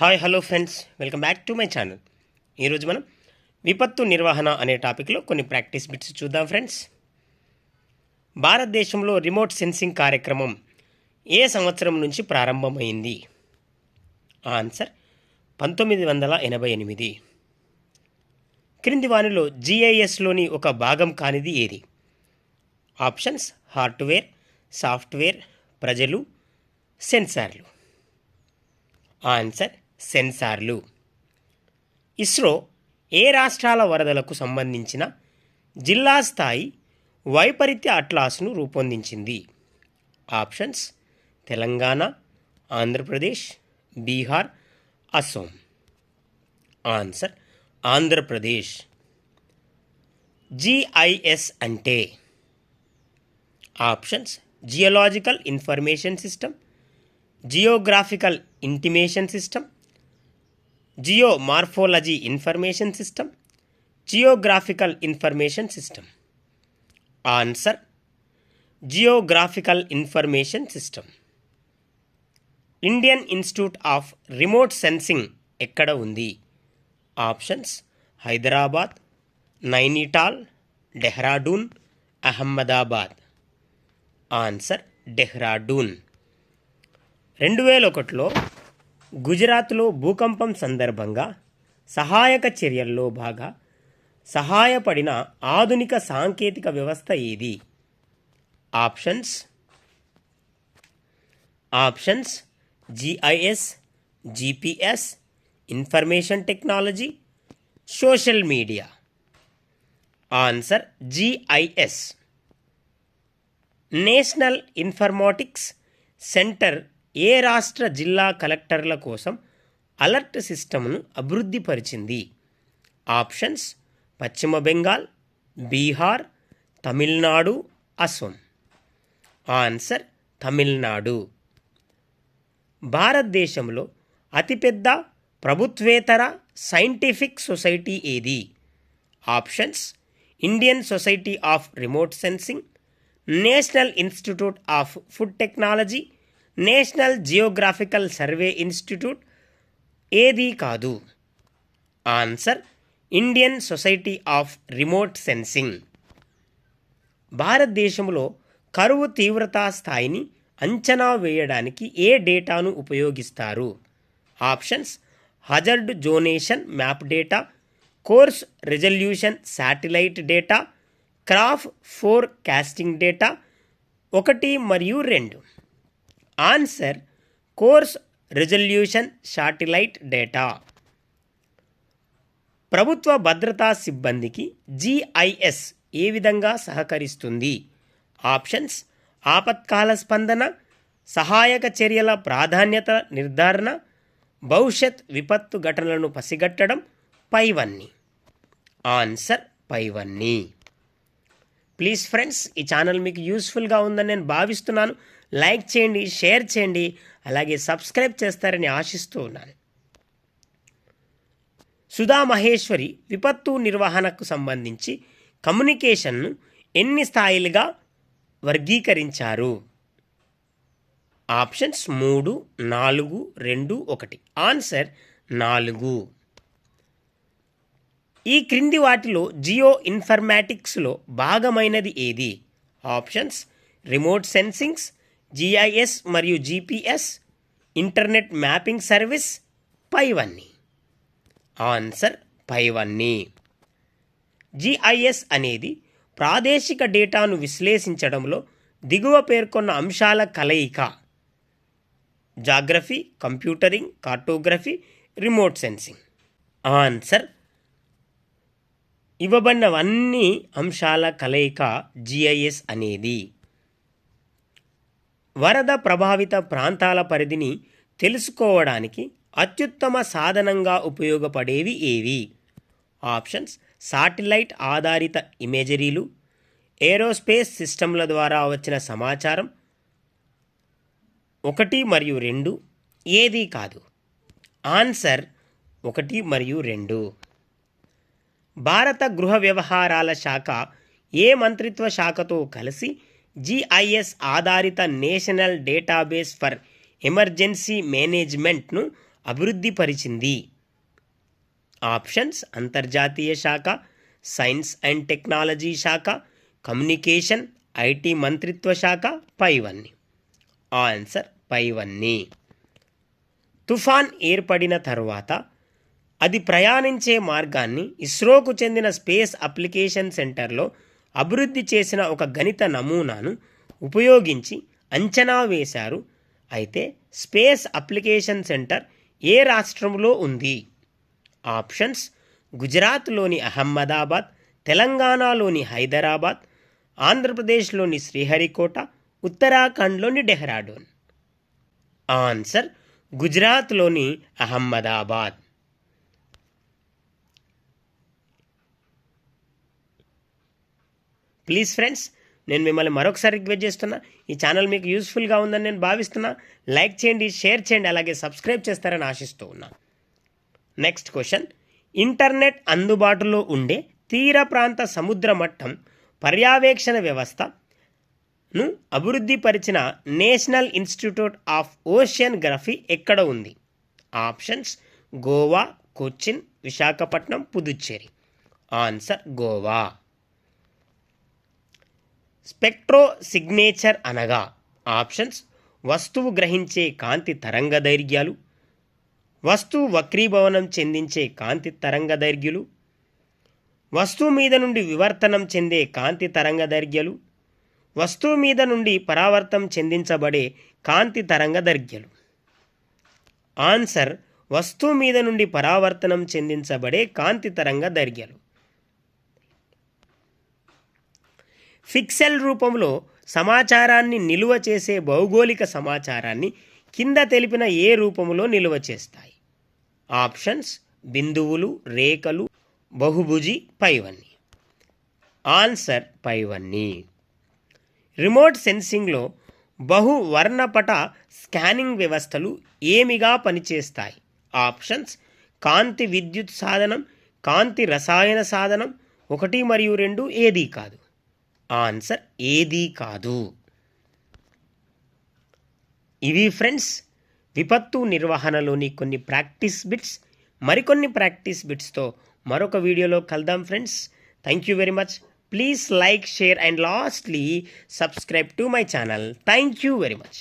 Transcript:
Hi hello friends. Welcome back to my channel. ఈరోజు మనం విపత్తు నిర్వహణ అనే టాపిక్లో కొన్ని ప్రాక్టీస్ బిట్స్ చూద్దాం ఫ్రెండ్స్. భారతదేశంలో రిమోట్ సెన్సింగ్ కార్యక్రమం ఏ సంవత్సరం నుంచి ప్రారంభమైంది? ఆన్సర్ పంతొమ్మిది వందల ఎనభై ఎనిమిది. క్రింది వానిలో జిఐఎస్లోని ఒక భాగం కానిది ఏది? ఆప్షన్స్ హార్డ్వేర్ సాఫ్ట్వేర్ ప్రజలు సెన్సార్లు. ఆన్సర్ సెన్సార్లు. ఇస్రో ఏ రాష్ట్రాల వరదలకు సంబంధించిన జిల్లా స్థాయి వైపరీత్య అట్లాస్ను రూపొందించింది? Options Telangana Andhra Pradesh Bihar Assam. Answer Andhra Pradesh. GIS అంటే? Options geological information system geographical intimation system geomorphology information system geographical information system. Answer geographical information system. Indian institute of remote sensing ఎక్కడ ఉంది? ఆప్షన్స్ హైదరాబాద్ నైనిటాల్ డెహ్రాడూన్ అహ్మదాబాద్. ఆన్సర్ డెహ్రాడూన్. రెండు వేల ఒకటిలో గుజరాత్లో భూకంపం సందర్భంగా సహాయక చర్యల్లో బాగా సహాయపడిన ఆధునిక సాంకేతిక వ్యవస్థ ఏది? Options. Options GIS GPS information technology social media. Answer GIS. National informatics centre ఏ రాష్ట్ర జిల్లా కలెక్టర్ల కోసం అలర్ట్ సిస్టమ్ను అభివృద్ధిపరిచింది? ఆప్షన్స్ పశ్చిమ బెంగాల్ బీహార్ తమిళనాడు అస్సాం. ఆన్సర్ తమిళనాడు. భారతదేశంలో అతిపెద్ద ప్రభుత్వేతర సైంటిఫిక్ సొసైటీ ఏది? Options Indian society of remote sensing national institute of food technology national geographical survey institute ఏది కాదు? Answer Indian society of remote sensing. భారతదేశంలో కరువు తీవ్రతా స్థాయిని అంచనా వేయడానికి ఏ డేటాను ఉపయోగిస్తారు? Options hazard zonation map data coarse resolution satellite data crop forecasting data ఒకటి మరియు రెండు. Answer coarse resolution satellite data. ప్రభుత్వ భద్రతా సిబ్బందికి జిఐఎస్ ఏ విధంగా సహకరిస్తుంది? ఆప్షన్స్ ఆపత్కాల స్పందన సహాయక చర్యల ప్రాధాన్యత నిర్ధారణ భవిష్యత్ విపత్తు ఘటనలను పసిగట్టడం పైవన్నీ. ఆన్సర్ పైవన్నీ. ప్లీజ్ ఫ్రెండ్స్ ఈ ఛానల్ మీకు యూస్ఫుల్గా ఉందని నేను భావిస్తున్నాను. లైక్ చేయండి షేర్ చేయండి అలాగే సబ్స్క్రైబ్ చేస్తారని ఆశిస్తూ ఉన్నాను. సుధా మహేశ్వరి విపత్తు నిర్వహణకు సంబంధించి కమ్యూనికేషన్ను ఎన్ని స్థాయిలుగా వర్గీకరించారు? ఆప్షన్స్ మూడు నాలుగు రెండు ఒకటి. ఆన్సర్ నాలుగు. ఈ క్రింది వాటిలో జియో ఇన్ఫర్మాటిక్స్లో భాగమైనది ఏది? ఆప్షన్స్ రిమోట్ సెన్సింగ్స్ జిఐఎస్ మరియు జిపిఎస్ ఇంటర్నెట్ మ్యాపింగ్ సర్వీస్ పైవన్నీ. ఆన్సర్ పైవన్నీ. జిఐఎస్ అనేది ప్రాదేశిక డేటాను విశ్లేషించడంలో దిగువ పేర్కొన్న అంశాల కలయిక. Geography computing cartography remote sensing. Answer ఇవ్వబడినవన్నీ అంశాల కలయిక జిఐఎస్ అనేది. వరద ప్రభావిత ప్రాంతాల పరిధిని తెలుసుకోవడానికి అత్యుత్తమ సాధనంగా ఉపయోగపడేవి ఏవి? ఆప్షన్స్ సాటిలైట్ ఆధారిత ఇమేజరీలు ఏరోస్పేస్ సిస్టమ్ల ద్వారా వచ్చిన సమాచారం ఒకటి మరియు రెండు ఏది కాదు. ఆన్సర్ ఒకటి మరియు రెండు. భారత గృహ వ్యవహారాల శాఖ ఏ మంత్రిత్వ శాఖతో కలిసి జిఐఎస్ ఆధారిత నేషనల్ డేటాబేస్ ఫర్ ఎమర్జెన్సీ మేనేజ్మెంట్ను అభివృద్ధిపరిచింది ఆప్షన్స్ అంతర్జాతీయ శాఖ సైన్స్ అండ్ టెక్నాలజీ శాఖ కమ్యూనికేషన్ ఐటీ మంత్రిత్వ శాఖ పైవన్నీ. ఆన్సర్ పైవన్నీ. తుఫాన్ ఏర్పడిన తరువాత అది ప్రయాణించే మార్గాన్ని ఇస్రోకు చెందిన స్పేస్ అప్లికేషన్ సెంటర్లో అభివృద్ధి చేసిన ఒక గణిత నమూనాను ఉపయోగించి అంచనా వేశారు. అయితే స్పేస్ అప్లికేషన్ సెంటర్ ఏ రాష్ట్రంలో ఉంది? ఆప్షన్స్ గుజరాత్లోని అహ్మదాబాద్ తెలంగాణలోని హైదరాబాద్ ఆంధ్రప్రదేశ్లోని శ్రీహరికోట ఉత్తరాఖండ్లోని డెహ్రాడూన్. ఆన్సర్ గుజరాత్లోని అహ్మదాబాద్. ప్లీజ్ ఫ్రెండ్స్ నేను మిమ్మల్ని మరొకసారి రిక్వెస్ట్ చేస్తున్నా. ఈ ఛానల్ మీకు యూస్ఫుల్గా ఉందని నేను భావిస్తున్నా. లైక్ చేయండి షేర్ చేయండి అలాగే సబ్స్క్రైబ్ చేస్తారని ఆశిస్తూ ఉన్నా. Next question. ఇంటర్నెట్ అందుబాటులో ఉండే తీర ప్రాంత సముద్ర మట్టం పర్యవేక్షణ వ్యవస్థను అభివృద్ధి పరిచిన national institute of oceanography ఎక్కడ ఉంది? Options Goa Cochin Visakhapatnam Puducherry. Answer Goa. Spectro signature అనగా ఆప్షన్స్. వస్తువు గ్రహించే కాంతి తరంగ దైర్ఘ్యాలు. వస్తువు వక్రీభవనం చెందించే కాంతి తరంగ దైర్ఘ్యులు. వస్తువు మీద నుండి వివర్తనం చెందే కాంతి తరంగ దైర్ఘ్యలు. వస్తువు మీద నుండి పరావర్తం చెందించబడే కాంతి తరంగ దైర్ఘ్యాలు. ఆన్సర్ వస్తువు మీద నుండి పరావర్తనం చెందించబడే కాంతి తరంగ దైర్ఘ్యలు. ఫిక్సెల్ రూపంలో సమాచారాన్ని నిలువ చేసే భౌగోళిక సమాచారాన్ని కింద తెలిపిన ఏ రూపంలో నిలువ చేస్తాయి? ఆప్షన్స్ బిందువులు రేఖలు బహుభుజి పైవన్నీ. ఆన్సర్ పైవన్నీ. రిమోట్ సెన్సింగ్లో బహువర్ణపట స్కానింగ్ వ్యవస్థలు ఏమిగా పనిచేస్తాయి? ఆప్షన్స్ కాంతి విద్యుత్ సాధనం కాంతి రసాయన సాధనం ఒకటి మరియు రెండు ఏదీ కాదు. ఆన్సర్ ఏదీ కాదు. ఇవి ఫ్రెండ్స్ విపత్తు నిర్వహణలోని కొన్ని ప్రాక్టీస్ బిట్స్. మరికొన్ని ప్రాక్టీస్ బిట్స్తో మరొక వీడియోలో కలుద్దాం friends. Thank you very much please like share and lastly subscribe to my channel thank you very much